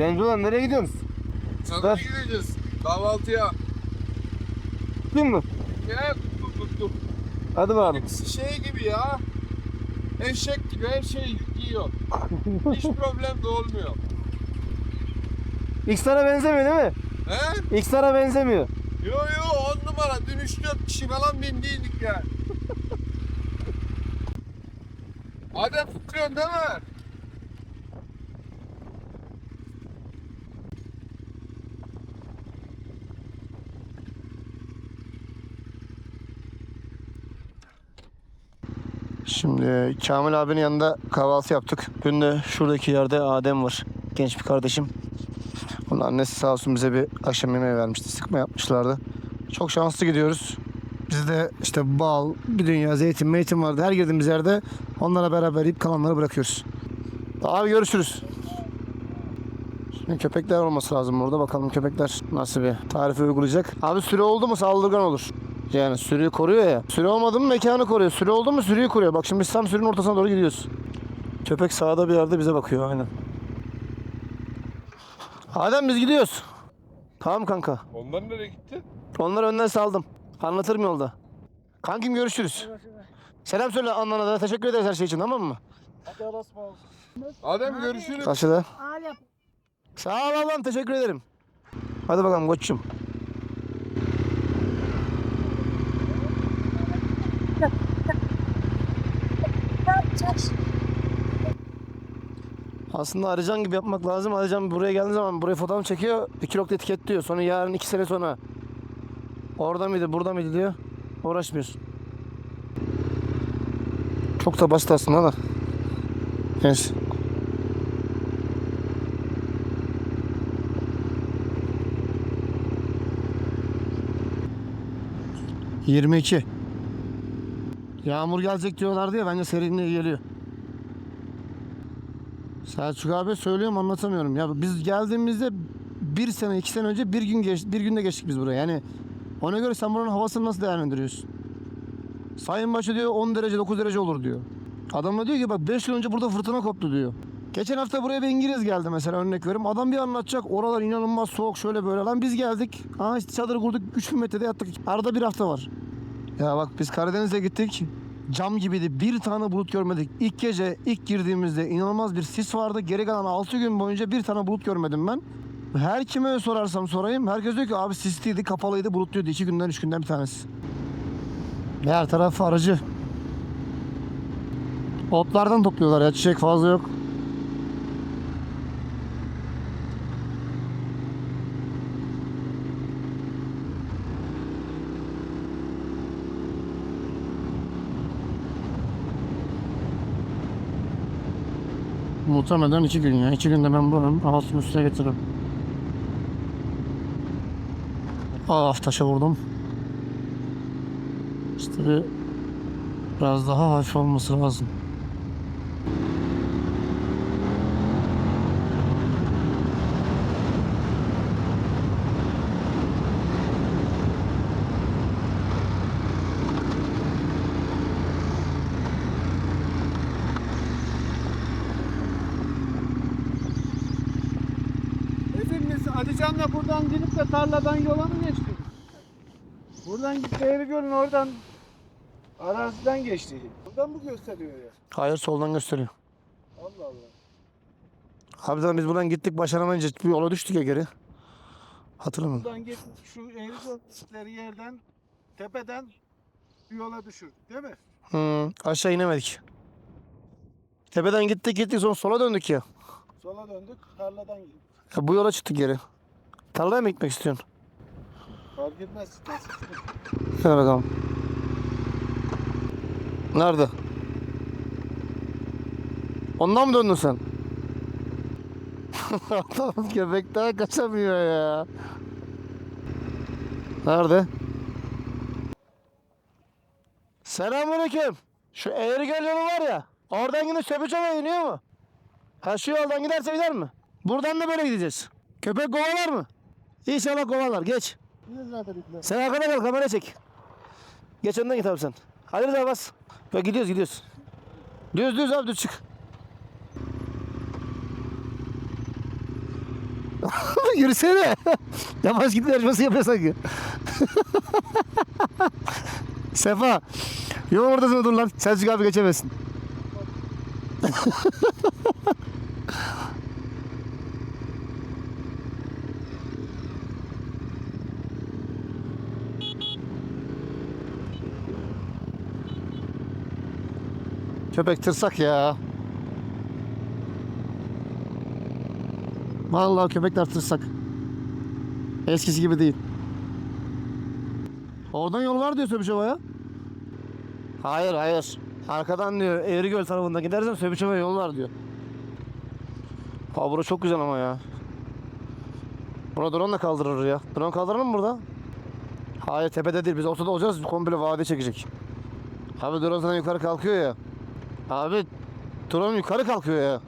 Olan nereye gidiyorsunuz? Sana gideceğiz. Kahvaltıya. Değil mi? Gel tuttum tuttum. Hadi bakalım. Şey gibi ya. Eşek gibi her şeyi yiyor. Hiç problem de olmuyor. X'lara benzemiyor değil mi? He? X'lara benzemiyor. Yo yo on numara. Dün 3-4 kişi falan bindiydik ya. Adem tutuyorsun değil mi? Şimdi Kamil abinin yanında kahvaltı yaptık. Dün de şuradaki yerde Adem var. Genç bir kardeşim. Onun annesi sağ olsun bize bir akşam yemeği vermişti. Sıkma yapmışlardı. Çok şanslı gidiyoruz. Bizde işte bal, bir dünya zeytin, meytin vardı. Her girdiğimiz yerde onlara beraber yiyip kalanları bırakıyoruz. Abi görüşürüz. Şimdi köpekler olması lazım burada. Bakalım köpekler nasıl bir tarifi uygulayacak. Abi süre oldu mu saldırgan olur. Yani sürüyü koruyor ya. Süre olmadı mı mekanı koruyor. Süre oldu mu sürüyü koruyor. Bak şimdi biz tam sürünün ortasına doğru gidiyoruz. Köpek sağda bir yerde bize bakıyor aynen. Adem biz gidiyoruz. Tamam kanka. Onlar nereye gitti? Onları önden saldım. Anlatırım yolda. Kankim görüşürüz. Selam söyle annana da. Teşekkür ederiz her şey için tamam mı? Adem görüşürüz. Karşıda. Sağ ol ablam teşekkür ederim. Hadi bakalım koçum. Aslında Arıcan gibi yapmak lazım. Arıcan buraya geldiği zaman buraya fotoğraf çekiyor. 2 nokta etiketliyor. Sonra yarın 2 sene sonra orada mıydı burada mıydı diyor. Uğraşmıyorsun. Çok da basit aslında da. Neyse. Yirmi iki. Yağmur gelecek diyorlardı ya bence serinliğe geliyor. Selçuk abi söylüyorum anlatamıyorum. Ya biz geldiğimizde bir sene iki sene önce bir gün geç, bir günde geçtik biz buraya. Yani ona göre sen buranın havasını nasıl değerlendiriyorsun? Sayın başı diyor 10 derece 9 derece olur diyor. Adam da diyor ki bak 5 yıl önce burada fırtına koptu diyor. Geçen hafta buraya bir İngiliz geldi mesela örnek veriyorum. Adam bir anlatacak oralar inanılmaz soğuk şöyle böyle lan biz geldik. Aha işte çadır kurduk 3000 metrede yattık. Arada bir hafta var. Ya bak biz Karadeniz'e gittik. Cam gibiydi. Bir tane bulut görmedik. İlk gece ilk girdiğimizde inanılmaz bir sis vardı. Geri kalan 6 gün boyunca bir tane bulut görmedim ben. Her kime sorarsam sorayım herkes diyor ki abi sisliydi, kapalıydı, bulutluydu. 2 günden 3 günden bir tanesi. Her taraf aracı. Otlardan topluyorlar ya çiçek fazla yok. Muhtemelen iki gün ya. İki günde ben buranın havasını üstüne getiririm. Ah taşa vurdum. İşte bir biraz daha hafif olması lazım. Hepimiz Alican'la buradan gidip de tarladan yola mı geçtik? Buradan gidip Eğrigöl'ün oradan araziden geçti. Buradan mı gösteriyor ya? Hayır soldan gösteriyor. Allah Allah. Abi zaten biz buradan gittik başaramayınca bir yola düştük ya geri. Hatırlamıyorum. Buradan git şu Eğrigöl'leri yerden tepeden bir yola düşür. Değil mi? Hmm, aşağı inemedik. Tepeden gittik gittik sonra sola döndük ya. Sola döndük tarladan gittik. ya bu yola çıktık geri. Tarlaya mı gitmek istiyorsun? Fark etmez. Bakalım. Nerede? Ondan mı döndün sen? Adam daha kaçamıyor ya. Nerede? Selamünaleyküm. Şu Eğrigöl yolu var ya. Oradan yine Söbüçova'ya iniyor mu? Ha şu yoldan giderse gider mi? Buradan da böyle gideceğiz. Köpek kovalar mı? İnşallah kovalar. Geç. Sen arkada kal kamera çek. Geç önden git abi sen. Hayır daha bas. Ya gidiyoruz gidiyoruz. Düz düz abi düz çık. Yürüsene. Yavaş gidin yarışması yapıyor sanki. Sefa. Yolun ortasında dur lan. Selçuk abi geçemezsin. Köpek tırsak ya. Vallahi köpekler tırsak. Eskisi gibi değil. Oradan yol var diyor Söbüşova'ya. Hayır hayır. Arkadan diyor Eğrigöl tarafından gidersen Söbüşova'ya yol var diyor. Ha burası çok güzel ama ya. Buna drone da kaldırır ya. Drone kaldırır mı burada? Hayır tepede değil. Biz ortada olacağız. Komple vade çekecek. Abi drone sana yukarı kalkıyor ya. Abi drone yukarı kalkıyor ya.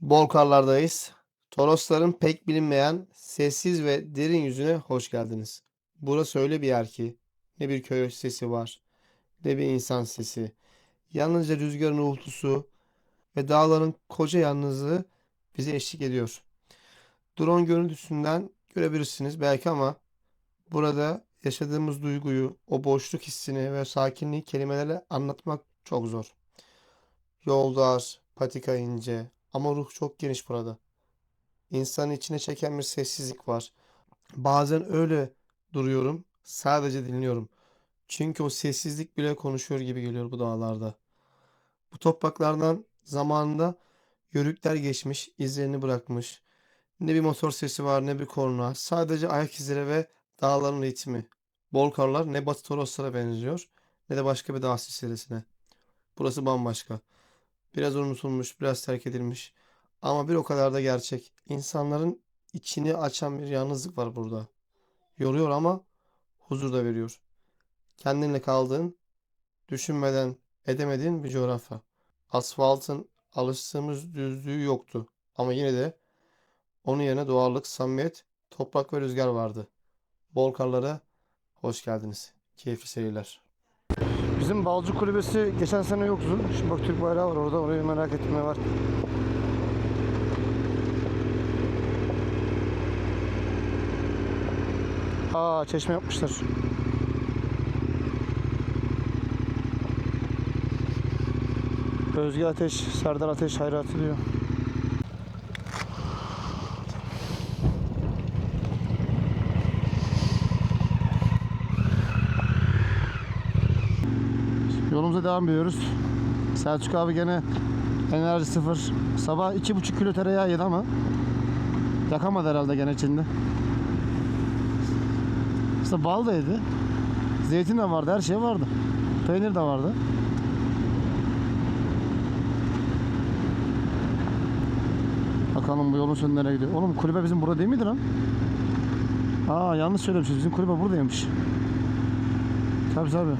Bolkarlardayız. Torosların pek bilinmeyen sessiz ve derin yüzüne hoş geldiniz. Burası öyle bir yer ki ne bir köy sesi var ne bir insan sesi. Yalnızca rüzgarın uğultusu ve dağların koca yalnızlığı bize eşlik ediyor. Drone görüntüsünden görebilirsiniz belki ama burada yaşadığımız duyguyu, o boşluk hissini ve sakinliği kelimelerle anlatmak çok zor. Yol dar, patika ince ama ruh çok geniş burada. İnsanı içine çeken bir sessizlik var. Bazen öyle duruyorum, sadece dinliyorum. Çünkü o sessizlik bile konuşuyor gibi geliyor bu dağlarda. Bu topraklardan zamanında yörükler geçmiş, izlerini bırakmış. Ne bir motor sesi var ne bir korna. Sadece ayak izleri ve dağların ritmi. Bolkarlar ne Batı Toroslara benziyor ne de başka bir dağ silsilesine. Burası bambaşka. Biraz unutulmuş, biraz terk edilmiş. Ama bir o kadar da gerçek. İnsanların içini açan bir yalnızlık var burada. Yoruyor ama huzur da veriyor. Kendinle kaldığın, düşünmeden edemediğin bir coğrafya. Asfaltın alıştığımız düzlüğü yoktu. Ama yine de onun yerine doğallık, samimiyet, toprak ve rüzgar vardı. Bolkarlara hoş geldiniz. Keyifli seyirler. Bizim Balcı Kulübesi geçen sene yoktu. Şimdi bak Türk bayrağı var orada. Orayı merak ettim ne var. Aa çeşme yapmışlar. Özge Ateş, Serdar Ateş hayratı diyor. Yolumuza devam ediyoruz. Selçuk abi gene enerji sıfır. Sabah iki buçuk kilo tereyağı yedi ama yakamadı herhalde gene içinde. İşte bal da yedi. Zeytin de vardı, her şey vardı. Peynir de vardı. Bakalım bu yolun sonu nereye gidiyor. Oğlum kulübe bizim burada değil miydi lan? Aa yanlış söylemişiz. Bizim kulübe buradaymış. Tabii tabii.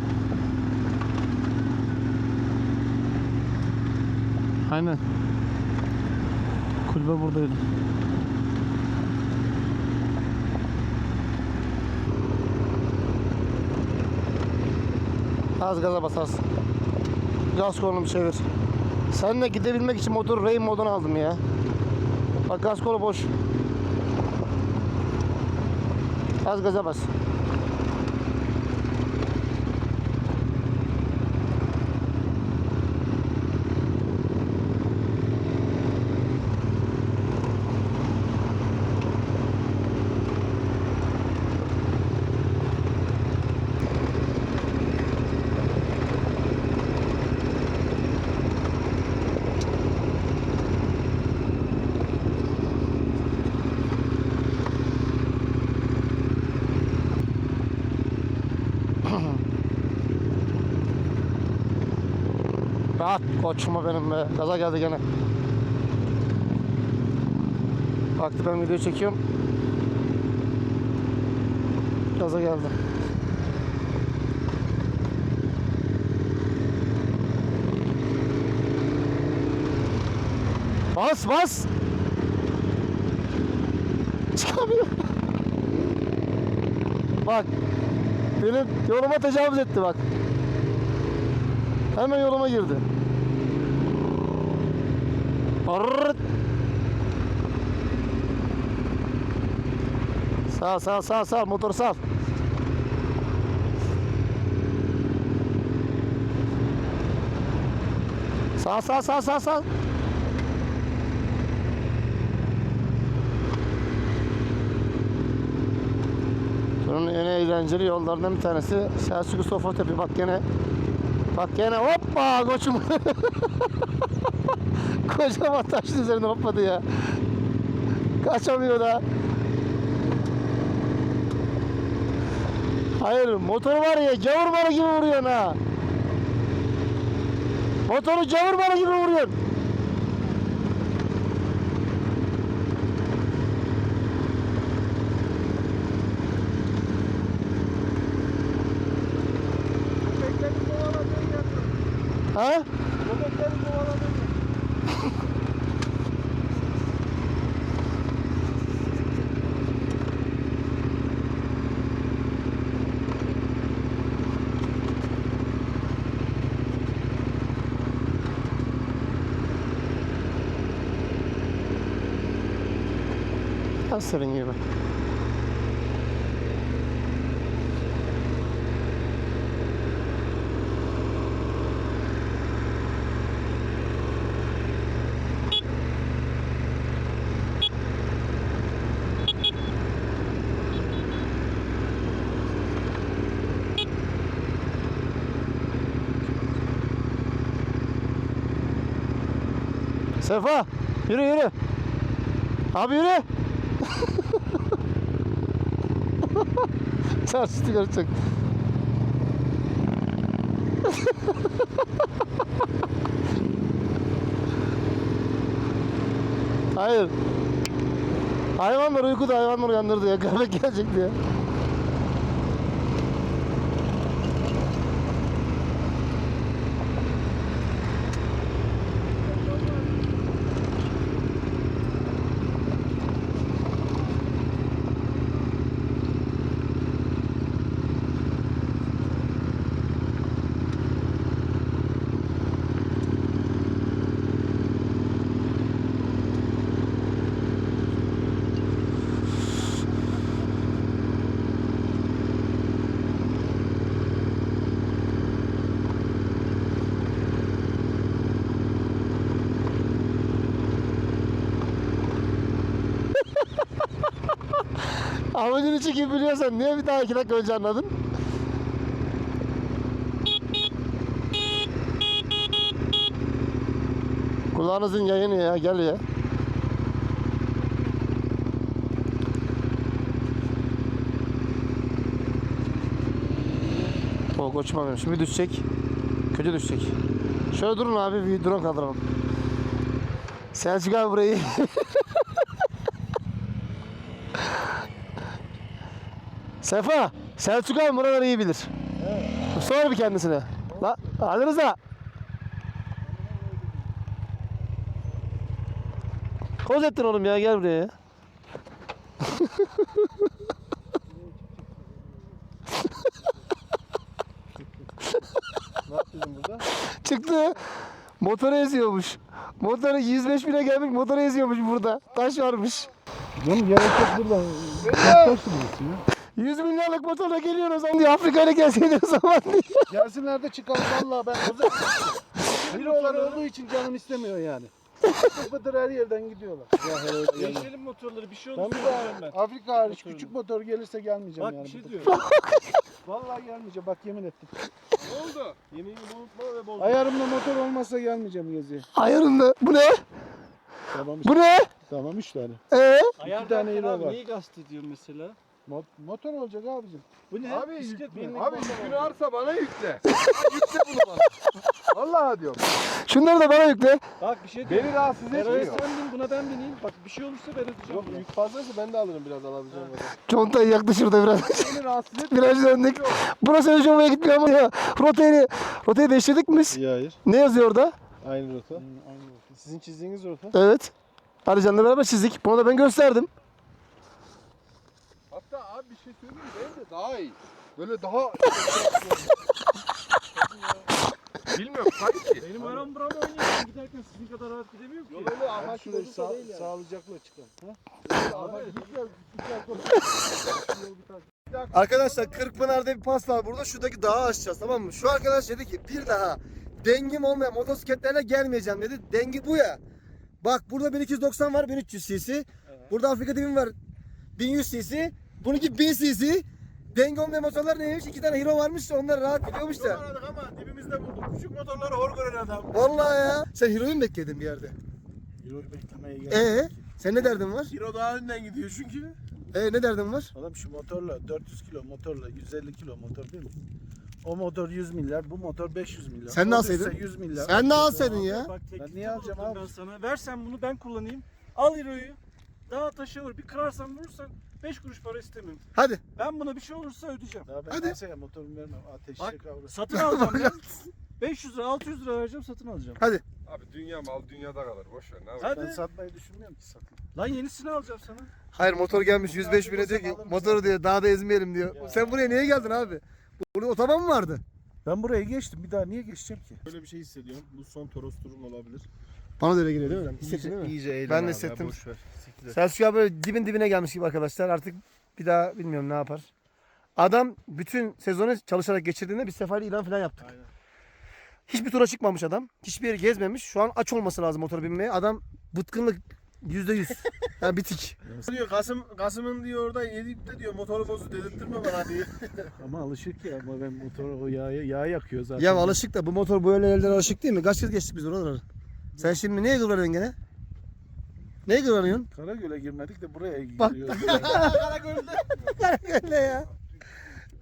Aynen. Kulübe buradaydı. Az gaza basarsın. Gaz kolunu bir çevir. Seninle gidebilmek için motoru rain moduna aldım ya. Bak gaz kolu boş. Az gaza bas. Koçuma benim be. Gaza geldi gene. Baktı ben video çekiyorum. Gaza geldi. Bas bas. Çıkamıyor. Bak. Benim yoluma tecavüz etti bak. Hemen yoluma girdi. Arrrt. Sağ sağ sağ sağ motor sağ. Sağ sağ sağ sağ sağ. Bunun en eğlenceli yollarından bir tanesi Selçuk Mustafa Tepe. Bak gene Bak gene hoppa koçum. Kocaman taşın üzerine hopladı ya. Kaçamıyor da. Hayır motor var ya gavur balı gibi vuruyorsun ha. Motoru gavur balı gibi vuruyorsun. Köpeklerin kovaladığı yer. Ha? Köpeklerin kovaladığı yer. Senin gibi. Sefa yürü yürü. Abi yürü. Çarşısı görecek. Hayır. Hayvanlar uykuda hayvanlar uyandırdı ya. Köpek gelecek diye. Amacın içi gibi biliyorsan niye bir daha iki dakika önce anladın? Kulağınızın yayını ya gel ya. Koçum benim. Şimdi düşecek. Kötü düşecek. Şöyle durun abi bir drone kaldıralım. Selçuk abi burayı. Sefa, Selçuk abi buraları iyi bilir. Sor bir kendisine. La, Ali Rıza. Koz ettin oğlum ya gel buraya ya. Ne yapıyorsun burada? Çıktı. Motoru eziyormuş. Motoru 105 bine gelmiş motoru eziyormuş burada. Taş varmış. Canım gerek yok buradan. Taş burası ya. 100 milyarlık motorla geliyoruz o diyor. Afrika'yla gelseydin o zaman diyor. Gelsinler de çıkalım valla ben. Biri olan olduğu için canım istemiyor yani. Fıtır fıtır her yerden gidiyorlar. Ya Geçelim motorları bir şey Ben olursa bir göreceğim ben. Afrika hariç küçük motor gelirse gelmeyeceğim Bak yani. bir şey diyor. Vallahi gelmeyeceğim bak yemin ettim. Ne oldu? Yemeğini unutma ve bozma. Ayarımda motor olmazsa gelmeyeceğim geziye. Ayarında. Bu ne? Tamam Bu ne? Tamam üç tane. Ee? Ayar İki tane derken yine abi var. neyi kastediyor mesela? Mo- motor olacak abicim. Bu ne? Abi, Bisiklet mi? Abi yükünü arsa bana yükle. yükle bunu bana. Vallahi diyorum. Şunları da bana yükle. Bak bir şey diyor. Beni rahatsız etmiyor. sen bin buna ben bineyim. Bak bir şey olursa ben ödeyeceğim. Yok bunu. yük fazlaysa ben de alırım biraz alabileceğim kadar. Contayı yaktı şurada biraz. Beni rahatsız etmiyor. Biraz döndük. Burası önce oraya gitmiyor ama ya. Rotayı, rotayı değiştirdik mi biz? İyi hayır. Ne yazıyor orada? Aynı rota. Aynı rota. Sizin çizdiğiniz rota. Evet. Alican'la beraber çizdik. Bunu da ben gösterdim. Bir şey söyleyeyim? Benim de daha iyi. Böyle daha... Bilmiyorum sanki. Benim aram buram oynuyor. Giderken sizin kadar rahat gidemiyorum ki. Yolu amaç şurayı sağ, sağlıcakla çıkar. Arkadaşlar Kırkpınar'da bir pas var burada. Şuradaki dağı aşacağız tamam mı? Şu arkadaş dedi ki bir daha dengim olmayan motosikletlerle gelmeyeceğim dedi. Dengi bu ya. Bak burada 1290 var 1300 cc. Burada Afrika Divin var 1100 cc. Bununki 1000 cc. Denge olmayan motorlar neymiş? İki tane Hero varmış da onlar rahat gidiyormuş da. Aradık ama dibimizde bulduk. Küçük motorları hor gören adam. Vallahi ya. Sen Hero'yu mu bekledin bir yerde? Euro'yu beklemeye geldi. Ee, sen ne derdin var? Hero daha önden gidiyor çünkü. Ee, ne derdin var? Oğlum şu motorla 400 kilo motorla 150 kilo motor değil mi? O motor 100 milyar, bu motor 500 milyar. Sen ne O alsaydın? düşse 100 milyar. Sen ne alsaydın ya? Bak Ben teklif niye alacağım abi? Ben sana. Versen bunu ben kullanayım. Al Hero'yu. Dağa taşa vur. Bir kırarsan vurursan 5 kuruş para istemiyorum. Hadi. Ben buna bir şey olursa ödeyeceğim. Daha ben Hadi. Hadi. motorumu vermem. Ateşe Bak, kavrasın. Satın alacağım ya. 500 lira 600 lira vereceğim satın alacağım. Hadi. Abi dünya mal dünyada kalır. Boş ver. Ne yapayım? Hadi. Ben satmayı düşünmüyorum ki sakın. Lan yenisini alacağım sana. Hayır motor gelmiş 105 bine diyor ki motoru diyor daha da ezmeyelim diyor. Sen buraya niye geldin abi? Burada otoban mı vardı? Ben buraya geçtim. Bir daha niye geçeceğim ki? Böyle bir şey hissediyorum. Bu son Toros turum olabilir. Bana da öyle geliyor değil mi? Hissettin değil mi? İyice eğlen Ben de abi ya, hissettim. boş ver. Selçuk abi böyle dibin dibine gelmiş gibi arkadaşlar. Artık bir daha bilmiyorum ne yapar. Adam bütün sezonu çalışarak geçirdiğinde bir sefari ilan falan yaptık. Aynen. Hiçbir tura çıkmamış adam. Hiçbir yeri gezmemiş. Şu an aç olması lazım motora binmeye. Adam bıtkınlık yüzde yüz. Yani bitik. Diyor Kasım Kasım'ın diyor orada yedip de diyor motoru bozu dedirttirme bana diyor. ama alışık ya ama ben motoru o yağı, yağ yakıyor zaten. Ya alışık da bu motor böyle yerlere alışık değil mi? Kaç kez geçtik biz oraları? Sen şimdi neye kıvranıyorsun gene? Neye kıvranıyorsun? Karagöl'e girmedik de buraya Bak. giriyoruz. Öyle ya.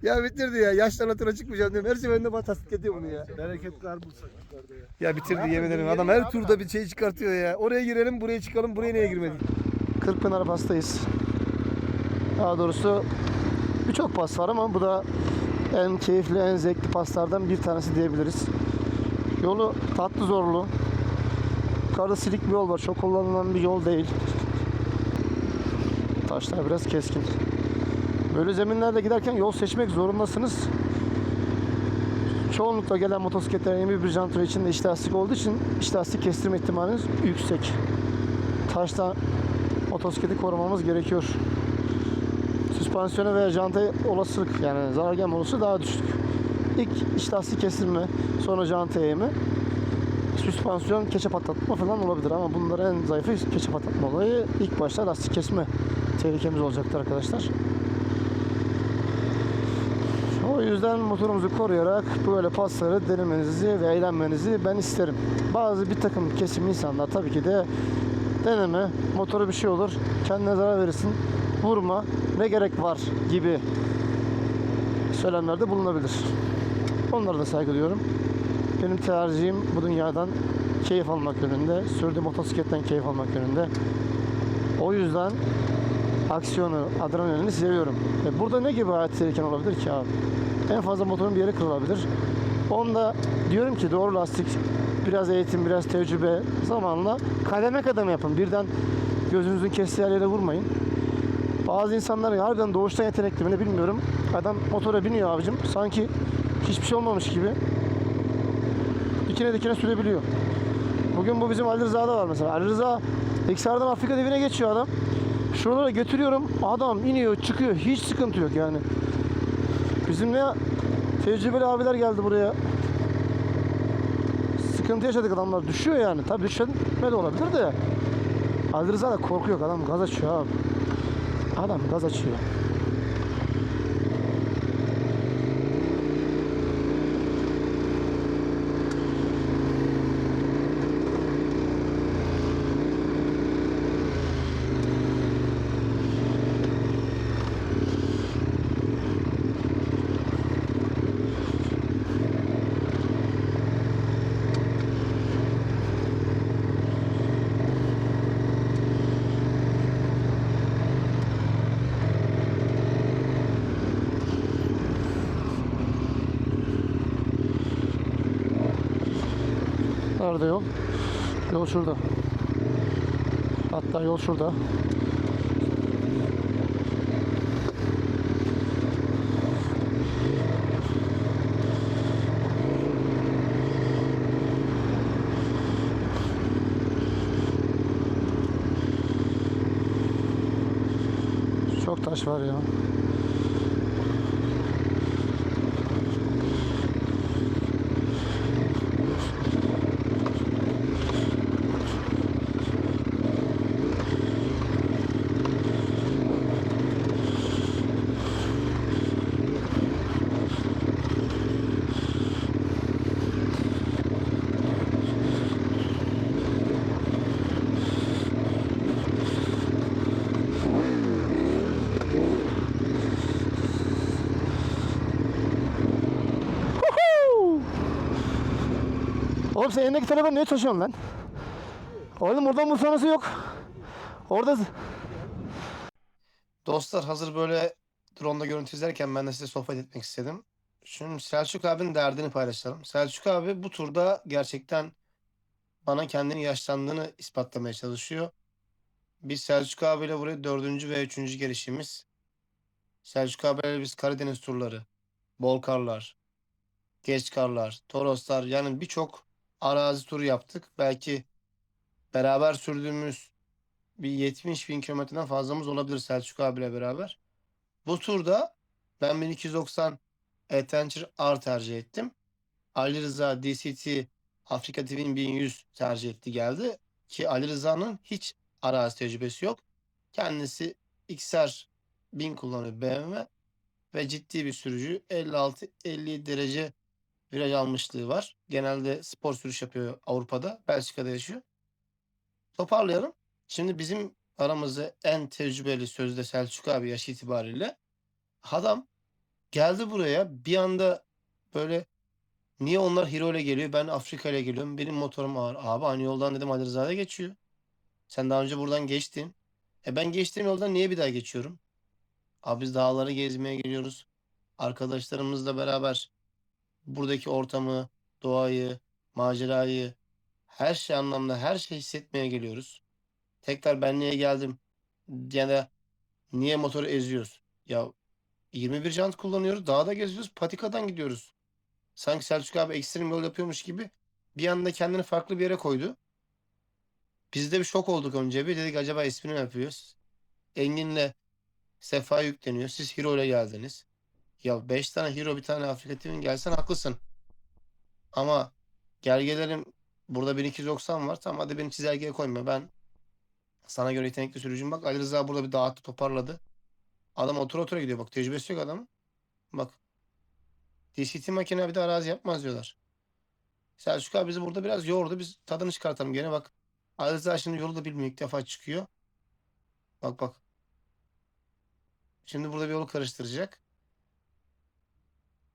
Ya bitirdi ya. Yaşlarla tura çıkmayacağım diyorum. Her seferinde bana tasdik ediyor bunu ya. Bereket kar bulsak yukarıda ya. Ya bitirdi yemin ederim. Adam her turda bir şey çıkartıyor ya. Oraya girelim, buraya çıkalım. Buraya niye girmedik? Kırkpınar pastayız. Daha doğrusu birçok pas var ama bu da en keyifli, en zevkli paslardan bir tanesi diyebiliriz. Yolu tatlı zorlu. Yukarıda silik bir yol var. Çok kullanılan bir yol değil. Taşlar biraz keskin. Böyle zeminlerde giderken yol seçmek zorundasınız. Çoğunlukla gelen motosikletlerin 21 jantro içinde iç lastik olduğu için iç lastik kestirme ihtimaliniz yüksek. Taştan motosikleti korumamız gerekiyor. Süspansiyona veya jantaya olasılık yani zarar gelme olasılığı daha düşük. İlk iç lastik kestirme, sonra janta eğimi, süspansiyon keçe patlatma falan olabilir ama bunların en zayıfı keçe patlatma olayı. İlk başta lastik kesme tehlikemiz olacaktır arkadaşlar. O yüzden motorumuzu koruyarak böyle pasları denemenizi ve eğlenmenizi ben isterim. Bazı bir takım kesim insanlar tabii ki de deneme, motoru bir şey olur, kendine zarar verirsin, vurma, ne gerek var gibi söylemlerde bulunabilir. Onlara da saygı duyuyorum. Benim tercihim bu dünyadan keyif almak yönünde, sürdüğüm motosikletten keyif almak yönünde. O yüzden aksiyonu, adrenalini seviyorum. E burada ne gibi hayat tehliken olabilir ki abi? En fazla motorun bir yeri kırılabilir. Onda diyorum ki doğru lastik, biraz eğitim, biraz tecrübe zamanla kademe kademe yapın. Birden gözünüzün kestiği yere vurmayın. Bazı insanlar harbiden doğuştan yetenekli mi ne bilmiyorum. Adam motora biniyor abicim. Sanki hiçbir şey olmamış gibi. Dikine dikine sürebiliyor. Bugün bu bizim Ali Rıza'da var mesela. Ali Rıza XR'dan Afrika devine geçiyor adam. Şuralara götürüyorum. Adam iniyor, çıkıyor. Hiç sıkıntı yok yani. Bizim ne tecrübeli abiler geldi buraya. Sıkıntı yaşadık adamlar. Düşüyor yani. Tabii düşme de olabilir de. Ali Rıza da korku yok. Adam gaz açıyor abi. Adam gaz açıyor. Nerede yol? Yol şurada. Hatta yol şurada. Çok taş var ya. Oğlum sen elindeki telefonu niye taşıyorsun lan? Oğlum oradan bu sonrası yok. Orada Dostlar hazır böyle drone'da görüntü izlerken ben de size sohbet etmek istedim. Şimdi Selçuk abinin derdini paylaşalım. Selçuk abi bu turda gerçekten bana kendini yaşlandığını ispatlamaya çalışıyor. Biz Selçuk abiyle buraya dördüncü ve üçüncü gelişimiz. Selçuk abiyle biz Karadeniz turları, bol karlar, geç karlar, Toroslar yani birçok arazi turu yaptık. Belki beraber sürdüğümüz bir 70 bin kilometreden fazlamız olabilir Selçuk abiyle beraber. Bu turda ben 1290 Adventure R tercih ettim. Ali Rıza DCT Afrika TV'nin 1100 tercih etti geldi. Ki Ali Rıza'nın hiç arazi tecrübesi yok. Kendisi XR 1000 kullanıyor BMW ve ciddi bir sürücü. 56-50 derece viraj almışlığı var. Genelde spor sürüş yapıyor Avrupa'da. Belçika'da yaşıyor. Toparlayalım. Şimdi bizim aramızda en tecrübeli sözde Selçuk abi yaş itibariyle adam geldi buraya bir anda böyle niye onlar Hero ile geliyor ben Afrika ile geliyorum benim motorum ağır abi aynı yoldan dedim Ali Rıza'da geçiyor sen daha önce buradan geçtin e ben geçtiğim yoldan niye bir daha geçiyorum abi biz dağları gezmeye geliyoruz arkadaşlarımızla beraber buradaki ortamı doğayı macerayı her şey anlamda her şey hissetmeye geliyoruz tekrar ben niye geldim ya da niye motoru eziyoruz? Ya 21 jant kullanıyoruz. Dağda geziyoruz. Patikadan gidiyoruz. Sanki Selçuk abi ekstrem yol yapıyormuş gibi bir anda kendini farklı bir yere koydu. Biz de bir şok olduk önce bir. Dedik acaba espri mi yapıyoruz? Engin'le Sefa yükleniyor. Siz Hero ile geldiniz. Ya 5 tane Hero bir tane Afrika TV'nin gelsen haklısın. Ama gel gelelim burada 1290 var. Tamam hadi beni çizelgeye koyma. Ben sana göre yetenekli sürücüm bak. Ali Rıza burada bir dağıttı toparladı. Adam otur otura gidiyor bak. Tecrübesi yok adamın. Bak. DCT makine bir de arazi yapmaz diyorlar. Selçuk abi bizi burada biraz yordu. Biz tadını çıkartalım gene bak. Ali Rıza şimdi yolu da bilmiyor. ilk defa çıkıyor. Bak bak. Şimdi burada bir yolu karıştıracak.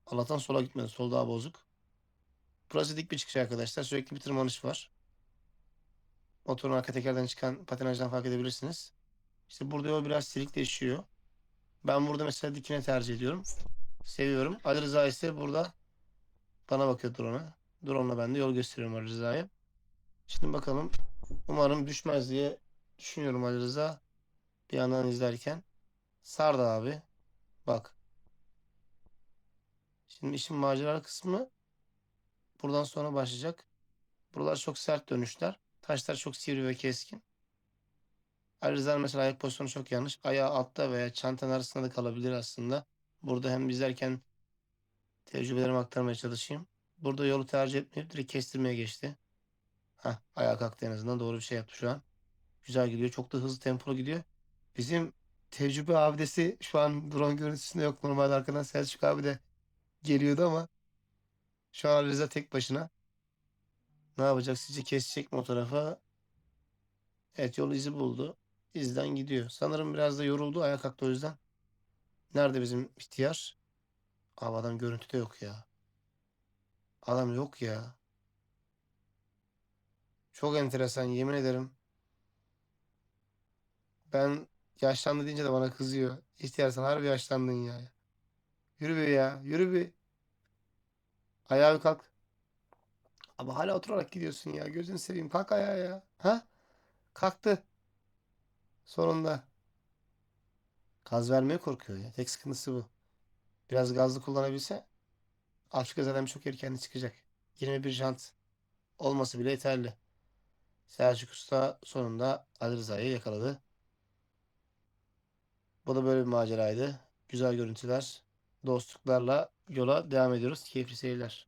Allah'tan sola gitmedi. Sol daha bozuk. Burası dik bir çıkış arkadaşlar. Sürekli bir tırmanış var. Motorun arka tekerden çıkan patinajdan fark edebilirsiniz. İşte burada yol biraz silikleşiyor. Ben burada mesela dikine tercih ediyorum. Seviyorum. Ali Rıza ise burada bana bakıyor drone'a. Drone'la ben de yol gösteriyorum Ali Rıza'ya. Şimdi bakalım. Umarım düşmez diye düşünüyorum Ali Rıza. Bir yandan izlerken. Sardı abi. Bak. Şimdi işin macera kısmı buradan sonra başlayacak. Buralar çok sert dönüşler. Taşlar çok sivri ve keskin. Ali Rıza'nın mesela ayak pozisyonu çok yanlış. Ayağı altta veya çantanın arasında da kalabilir aslında. Burada hem izlerken tecrübelerimi aktarmaya çalışayım. Burada yolu tercih etmeyip direkt kestirmeye geçti. Hah, ayağa kalktı en azından. Doğru bir şey yaptı şu an. Güzel gidiyor. Çok da hızlı tempolu gidiyor. Bizim tecrübe abidesi şu an drone görüntüsünde yok. Normalde arkadan Selçuk abi de geliyordu ama şu an Rıza tek başına. Ne yapacak? Sizce kesecek mi o tarafa? Evet yol izi buldu. İzden gidiyor. Sanırım biraz da yoruldu. Ayağa kalktı o yüzden. Nerede bizim ihtiyar? Abi adam görüntüde yok ya. Adam yok ya. Çok enteresan yemin ederim. Ben yaşlandı deyince de bana kızıyor. İhtiyar sen harbi yaşlandın ya. Yürü be ya. Yürü be. Ayağa bir kalk. Ama hala oturarak gidiyorsun ya. Gözünü seveyim. Kalk ayağa ya. Ha? Kalktı. Sonunda. Gaz vermeye korkuyor ya. Tek sıkıntısı bu. Biraz gazlı kullanabilse Afrika zaten çok erken çıkacak. 21 jant olması bile yeterli. Selçuk Usta sonunda Ali Rıza'yı yakaladı. Bu da böyle bir maceraydı. Güzel görüntüler. Dostluklarla yola devam ediyoruz. Keyifli seyirler.